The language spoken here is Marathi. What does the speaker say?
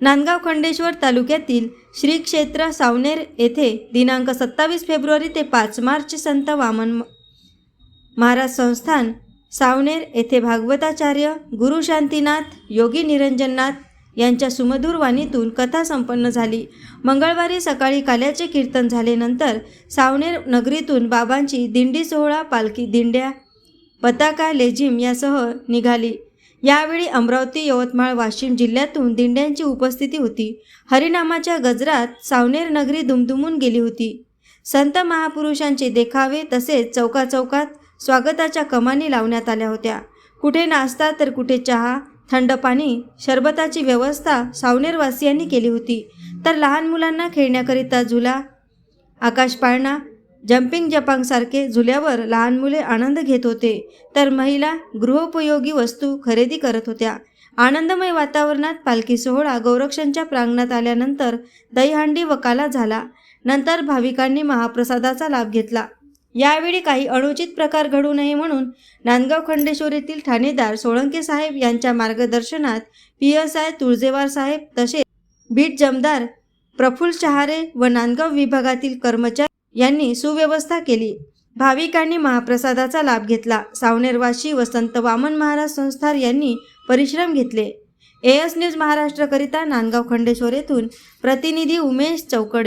नांदगाव खंडेश्वर तालुक्यातील श्री क्षेत्र सावनेर येथे दिनांक सत्तावीस फेब्रुवारी ते पाच मार्च संत वामन महाराज संस्थान सावनेर येथे भागवताचार्य गुरु शांतीनाथ योगी निरंजननाथ यांच्या सुमधूर वाणीतून कथा संपन्न झाली. मंगळवारी सकाळी काल्याचे कीर्तन झाल्यानंतर सावनेर नगरीतून बाबांची दिंडी सोहळा पालखी दिंड्या पताका लेझिम यासह निघाली. यावेळी अमरावती यवतमाळ वाशिम जिल्ह्यातून दिंड्यांची उपस्थिती होती. हरिनामाच्या गजरात सावनेर नगरी दुमदुमून गेली होती. संत महापुरुषांचे देखावे तसेच चौकाचौकात स्वागताच्या कमानी लावण्यात आल्या होत्या. कुठे नाश्ता तर कुठे चहा थंड पाणी शरबताची व्यवस्था सावनेरवासियांनी केली होती. तर लहान मुलांना खेळण्याकरिता झुला आकाश पाळणा जम्पिंग जपांगसारखे झुल्यावर लहान मुले आनंद घेत होते. तर महिला गृहोपयोगी वस्तू खरेदी करत होत्या. आनंदमय वातावरणात पालखी सोहळा गौरक्षणच्या प्रांगणात आल्यानंतर दहीहंडी वकाला झाला. नंतर भाविकांनी महाप्रसादाचा लाभ घेतला. यावेळी काही अनुचित प्रकार घडू नये म्हणून नांदगाव खंडेश्वर येथील ठाणेदार सोळंके साहेब यांच्या मार्गदर्शनात पी एस आय तुळजेवार साहेब तसेच बीट जमदार प्रफुल्ल शहारे व नांदगाव विभागातील कर्मचारी यांनी सुव्यवस्था केली. भाविकांनी महाप्रसादाचा लाभ घेतला. सावनेरवाशी वसंत वामन महाराज संस्थार यांनी परिश्रम घेतले. एएस न्यूज महाराष्ट्रकरिता नांदगाव खंडेश्वर येथून प्रतिनिधी उमेश चौकडे